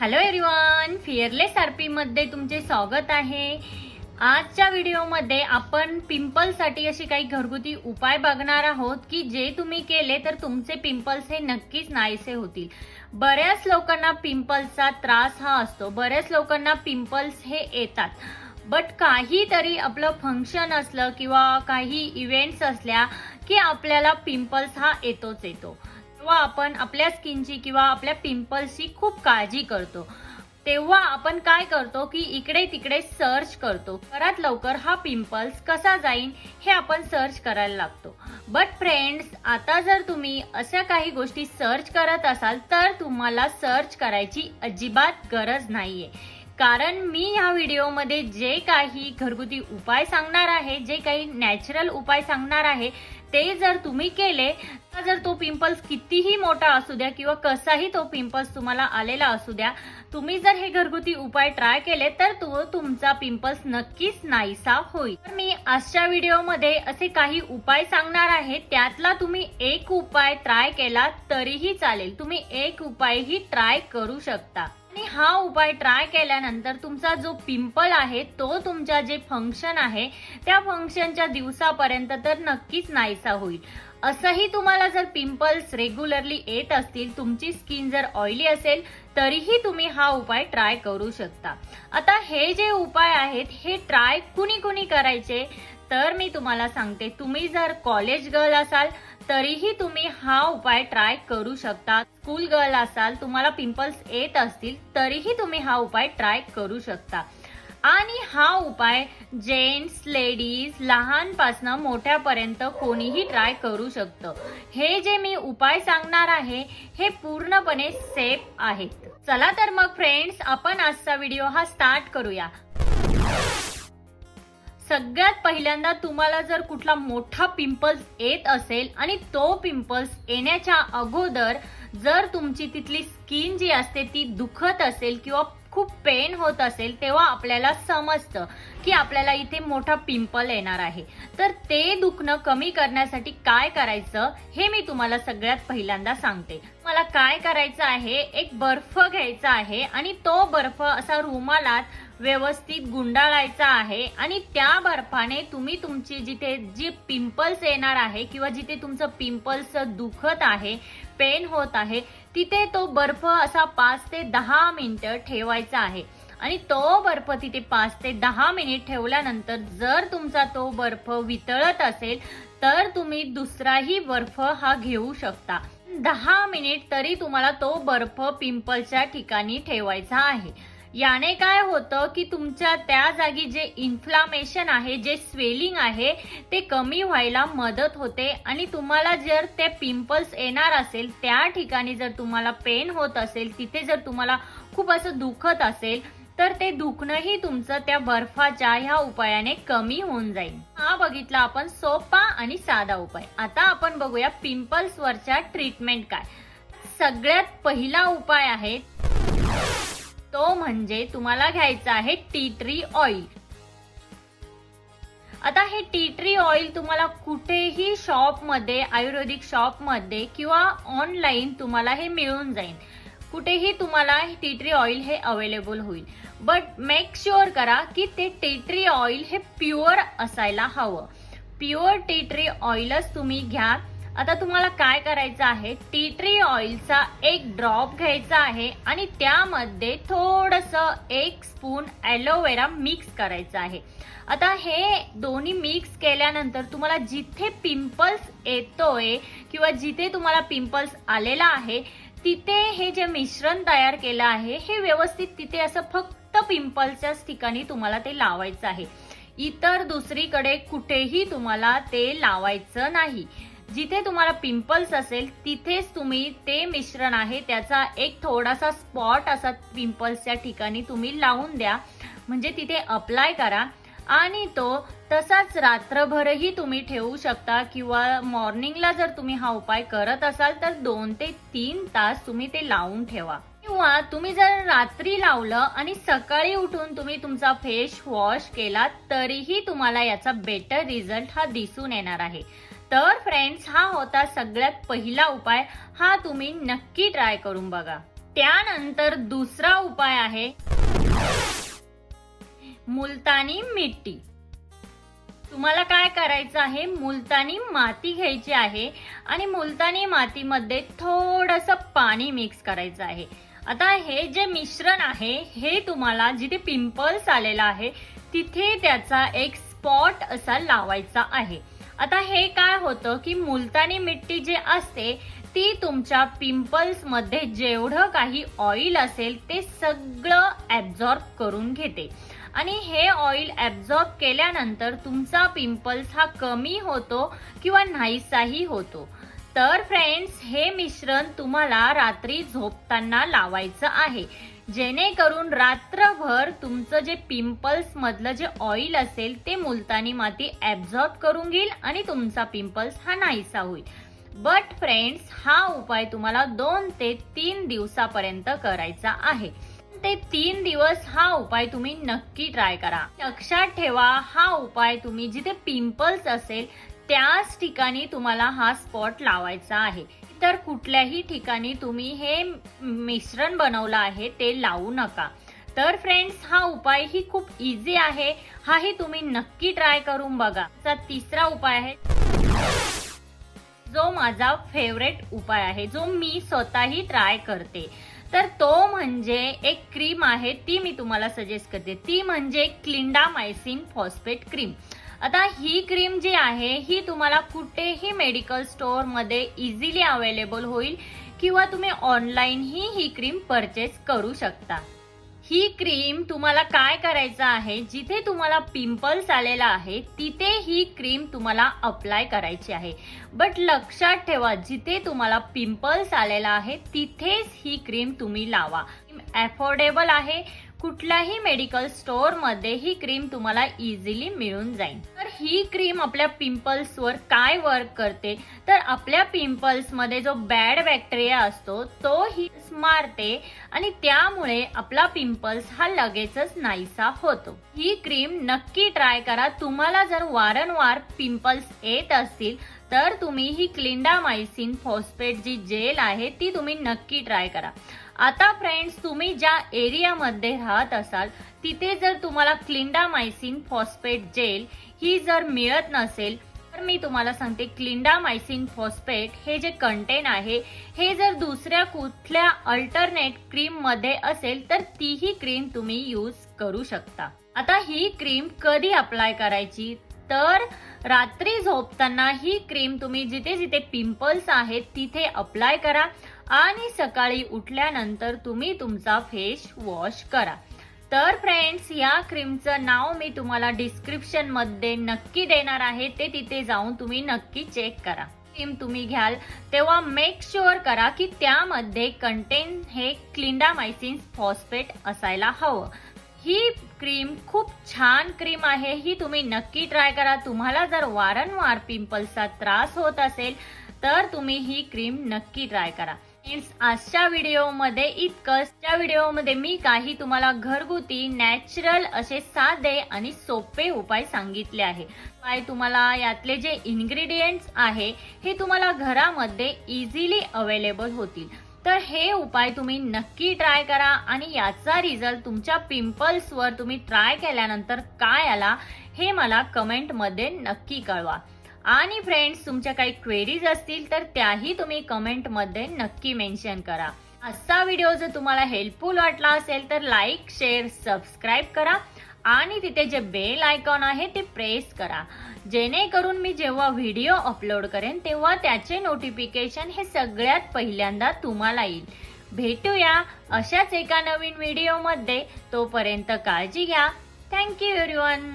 Hello everyone fearless आरपीमध्ये तुमचे स्वागत आहे. आजच्या व्हिडिओमध्ये आपण पिंपल्ससाठी अशी काही घरगुती उपाय बघणार आहोत की जे तुम्ही केले तर तुमचे पिंपल्स हे नक्कीच नाहीसे होतील. बऱ्याच लोकांना पिंपल्सचा त्रास हा असतो. बऱ्याच लोकांना पिंपल्स हे येतात. बट काहीतरी आपलं फंक्शन असलं किंवा काही इव्हेंट्स असल्या की आपल्याला पिंपल्स हा येतोच येतो. जेव्हा आपण आपल्या स्किनची किंवा आपल्या पिंपल्सची खूप काळजी करतो तेव्हा आपण काय करतो की इकडे तिकडे सर्च करतो. परत लवकर हा पिंपल्स कसा जाईल हे आपण सर्च करायला लागतो. बट फ्रेंड्स आता जर तुम्ही अशा काही गोष्टी सर्च करत असाल तर तुम्हाला सर्च करायची अजिबात गरज नाहीये. कारण मी ह्या व्हिडिओमध्ये जे काही घरगुती उपाय सांगणार आहे जे काही नॅचरल उपाय सांगणार आहे ते जर तुम्ही केले तर जर तो पिंपल्स कितीही मोठा असू द्या किंवा कसाही तो पिंपल्स तुम्हाला आलेला असू द्या तुम्ही जर हे घरगुती उपाय ट्राय केले तर तो तुमचा पिंपल्स नक्कीच नाहीसा होईल. तर मी आजच्या व्हिडिओमध्ये असे काही उपाय सांगणार आहे त्यातला तुम्ही एक उपाय ट्राय केला तरीही चालेल. तुम्ही एक उपायही ट्राय करू शकता. आणि हा उपाय ट्राय केल्यानंतर तुमचा जो पिंपल आहे तो तुमच्या जे फंक्शन आहे त्या फंक्शनच्या दिवसापर्यंत तर नक्कीच नाहीसा होईल. असंही तुम्हाला जर पिंपल्स रेग्युलरली येत असतील तुमची स्किन जर ऑइली असेल तरीही तुम्ही हा उपाय ट्राय करू शकता. आता हे जे उपाय आहेत हे ट्राय कुणी कुणी करायचे? तर मी तुम्हाला सांगते तुम्ही जर कॉलेज गर्ल असाल तरीही तुम्ही हा उपाय ट्राय करू शकता. स्कूल गर्ल असाल तुम्हाला पिंपल्स येत असतील तरीही तुम्ही हा उपाय ट्राय करू शकता. आणि हा उपाय जेंट्स लेडीज लहानपासनं मोठ्यापर्यंत कोणीही ट्राय करू शकतं. हे जे मी उपाय सांगणार आहे हे पूर्णपणे सेफ आहेत. चला तर मग फ्रेंड्स आपण आजचा व्हिडिओ हा स्टार्ट करूया. सगळ्यात पहिल्यांदा तुम्हाला जर कुठला मोठा पिंपल्स येत असेल आणि तो पिंपल्स येण्याच्या अगोदर जर तुमची तिथली स्किन जी असते ती दुखत असेल किंवा खूप पेन होत असेल तेव्हा आपल्याला समजतं की आपल्याला इथे मोठा पिंपल येणार आहे. तर ते दुखणं कमी करण्यासाठी काय करायचं हे मी तुम्हाला सगळ्यात पहिल्यांदा सांगते. मला काय करायचं आहे एक बर्फ घ्यायचा आहे आणि तो बर्फ असा रुमालात व्यवस्थित गुंडाळायचा आहे आणि त्या बर्फाने तुम्ही तुमची जिथे जी पिंपल्स येणार आहे किंवा जिथे तुमचं पिंपल्स दुखत आहे पेन होत आहे तिथे तो बर्फ असा पाच ते दहा मिनिटं ठेवायचा आहे. आणि तो बर्फ तिथे पाच ते दहा मिनिट ठेवल्यानंतर जर तुमचा तो बर्फ वितळत असेल तर तुम्ही दुसराही बर्फ हा घेऊ शकता. दहा मिनिट तरी तुम्हाला तो बर्फ पिंपलच्या ठिकाणी ठेवायचा आहे. याने काय होतं की तुमच्या त्या जागी जे इन्फ्लामेशन आहे जे स्वेलिंग आहे ते कमी व्हायला मदत होते. आणि तुम्हाला जर ते पिंपल्स येणार असेल त्या ठिकाणी जर तुम्हाला पेन होत असेल तिथे जर तुम्हाला खूप असं दुखत असेल तर ते दुखणंही तुमचं त्या बर्फाच्या ह्या उपायाने कमी होऊन जाईल. हा बघितला आपण सोपा आणि साधा उपाय. आता आपण बघूया पिंपल्स वरच्या ट्रीटमेंट काय. सगळ्यात पहिला उपाय आहे तो म्हणजे तुम्हाला घ्यायचा आहे टी ट्री ऑइल. आता हे टी ट्री ऑइल तुम्हाला कुठेही शॉपमध्ये आयुर्वेदिक शॉपमध्ये किंवा ऑनलाईन तुम्हाला हे मिळून जाईल. कुठेही तुम्हाला टी ट्री ऑइल हे अवेलेबल होईल. बट मेक शुअर करा की ते टी ट्री ऑइल हे प्युअर असायला हवं. प्युअर टी ट्री ऑइलच तुम्ही घ्या. आता तुम्हाला काय करायचं आहे? टी ट्री ऑइलचा एक ड्रॉप घ्यायचा आहे आणि त्यामध्ये थोडस एक स्पून ॲलोवेरा मिक्स करायचं आहे. आता हे दोन्ही मिक्स केल्यानंतर तुम्हाला जिथे पिंपल्स येतोय किंवा जिथे तुम्हाला पिंपल्स आलेला आहे तिथे हे जे मिश्रण तयार केलं आहे हे व्यवस्थित तिथे असं फक्त पिंपल्सच्याच ठिकाणी तुम्हाला ते लावायचं आहे. इतर दुसरीकडे कुठेही तुम्हाला ते लावायचं नाही. जिथे तुम्हाला पिंपल्स असेल तिथेच तुम्ही ते मिश्रण आहे त्याचा एक थोडासा स्पॉट असा पिंपल्सच्या ठिकाणी तुम्ही लावून द्या. म्हणजे तिथे अप्लाय करा. आणि तो तसाच रात्रभरही तुम्ही ठेवू शकता किंवा मॉर्निंगला जर तुम्ही हा उपाय करत असाल तर दोन ते तीन तास तुम्ही ते लावून ठेवा. किंवा तुम्ही जर रात्री लावलं आणि सकाळी उठून तुम्ही तुमचा फेस वॉश केला तरीही तुम्हाला याचा बेटर रिझल्ट हा दिसून येणार आहे. तर फ्रेंड्स हा होता सगळ्यात पहिला उपाय. हा तुम्ही नक्की ट्राय करून बघा. त्यानंतर दुसरा उपाय आहे मुलतानी मिट्टी. तुम्हाला काय करायचं आहे? मुलतानी माती घ्यायची आहे आणि मुलतानी मातीमध्ये थोडस पाणी मिक्स करायचं आहे. आता हे जे मिश्रण आहे हे तुम्हाला जिथे पिंपल्स आलेला आहे तिथे त्याचा एक स्पॉट असा लावायचा आहे. आता हे काय होतं की मुलतानी मिट्टी जे असते ती तुमच्या पिंपल्समध्ये जेवढं काही ऑइल असेल ते सगळं ऍब्झॉर्ब करून घेते. आणि हे ऑइल ऍब्झॉर्ब केल्यानंतर तुमचा पिंपल्स हा कमी होतो किंवा नाहीसाही होतो. तर फ्रेंड्स हे मिश्रण तुम्हाला रात्री झोपताना लावायचं आहे. जेणेकरून रात्रभर तुमचं जे पिंपल्स मधलं जे ऑइल असेल ते मुलतानी माती ऍब्झॉर्ब करून घेईल आणि तुमचा पिंपल्स हा नाहीसा होईल. बट फ्रेंड्स हा उपाय तुम्हाला दोन ते तीन दिवसापर्यंत करायचा आहे. ते तीन दिवस हा उपाय तुम्ही नक्की ट्राय करा. लक्षात ठेवा हा उपाय तुम्ही जिथे पिंपल्स असेल त्याच ठिकाणी तुम्हाला हा स्पॉट लावायचा आहे. तर कुठल्याही ठिकाणी तुम्ही हे मिश्रण बनवलं आहे ते लावू नका. तर फ्रेंड्स हा उपाय ही खूप इझी आहे. हाही तुम्ही नक्की ट्राय करून बघा. तिसरा उपाय आहे. जो माझा फेवरेट उपाय आहे जो मी स्वतःही ट्राय करते. तर तो म्हणजे एक क्रीम आहे ती मी तुम्हाला सजेस्ट करते. ती म्हणजे क्लिंडामायसिन फॉस्फेट क्रीम आता ही क्रीम जी आहे ही तुम्हाला कुठेही मेडिकल स्टोअरमध्ये इझिली अवेलेबल होईल किंवा तुम्ही ऑनलाईन ही ही क्रीम परचेस करू शकता. ही क्रीम तुम्हाला काय करायचं आहे जिथे तुम्हाला पिंपल्स आलेला आहे तिथे ही क्रीम तुम्हाला अप्लाय करायची आहे. बट लक्षात ठेवा जिथे तुम्हाला पिंपल्स आलेला आहे तिथेच ही क्रीम तुम्ही लावा. अफोर्डेबल आहे. कुठल्याही मेडिकल स्टोअरमध्ये ही क्रीम तुम्हाला इझिली मिळून जाईल. तर ही क्रीम आपल्या पिंपल्सवर काय वर्क करते? तर आपल्या पिंपल्समध्ये जो बॅड बॅक्टेरिया असतो तो ही मारते आणि त्यामुळे आपला पिंपल्स हा लगेचच नाहीसा होतो. ही क्रीम नक्की ट्राय करा. तुम्हाला जर वारंवार पिंपल्स येत असतील तर तुम्ही ही क्लिंडामायसिन फॉस्फेट जी जेल आहे ती तुम्ही नक्की ट्राय करा. आता फ्रेंड्स तुम्ही ज्या एरियामध्ये राहत असाल तिथे जर तुम्हाला क्लिंडामायसिन फॉस्फेट जेल ही जर मिळत नसेल तर मी तुम्हाला सांगते क्लिंडामायसिन फॉस्फेट हे जे कंटेन आहे हे जर दुसऱ्या कुठल्या अल्टरनेट क्रीममध्ये असेल तर तीही क्रीम तुम्ही यूज करू शकता. आता ही क्रीम कधी अप्लाय करायची? तर रात्री झोपताना ही क्रीम तुम्ही जिथे जिथे पिंपल्स आहेत तिथे अप्लाय करा. आणि सकाळी उठल्यानंतर तुम्ही तुमचा फेस वॉश करा. तर फ्रेंड्स या क्रीमचं नाव मी तुम्हाला डिस्क्रिप्शनमध्ये नक्की देणार आहे. ते तिथे जाऊन तुम्ही नक्की चेक करा. क्रीम तुम्ही घ्याल तेव्हा मेक शुअर करा की त्यामध्ये कंटेन हे क्लिंडामायसिन फॉस्फेट असायला हवं. ही क्रीम खूप छान क्रीम आहे. ही तुम्ही नक्की ट्राय करा. तुम्हाला जर वारंवार पिंपल्सचा त्रास होत असेल तर तुम्ही ही क्रीम नक्की ट्राय करा. आजच्या व्हिडिओमध्ये इतकंच. त्या व्हिडिओमध्ये मी काही तुम्हाला घरगुती नॅचरल असे साधे आणि सोपे उपाय सांगितले आहे. काय तुम्हाला यातले जे इन्ग्रेडियंट्स आहे हे तुम्हाला घरामध्ये इझिली अवेलेबल होतील. तर हे उपाय तुम्ही नक्की ट्राय करा आणि याचा रिझल्ट तुमच्या पिंपल्सवर तुम्ही ट्राय केल्यानंतर काय आला हे मला कमेंटमध्ये नक्की कळवा. आणि फ्रेंड्स तुमच्या काही क्वेरीज असतील तर त्याही तुम्ही कमेंटमध्ये नक्की मेन्शन करा. आजचा व्हिडिओ जर तुम्हाला हेल्पफुल वाटला असेल तर लाईक शेअर सबस्क्राईब करा. आणि तिथे जे बेल आयकॉन आहे ते प्रेस करा. जेणेकरून मी जेव्हा व्हिडिओ अपलोड करेन तेव्हा त्याचे नोटिफिकेशन हे सगळ्यात पहिल्यांदा तुम्हाला येईल. भेटूया अशाच एका नवीन व्हिडिओमध्ये तोपर्यंत काळजी घ्या. Thank you everyone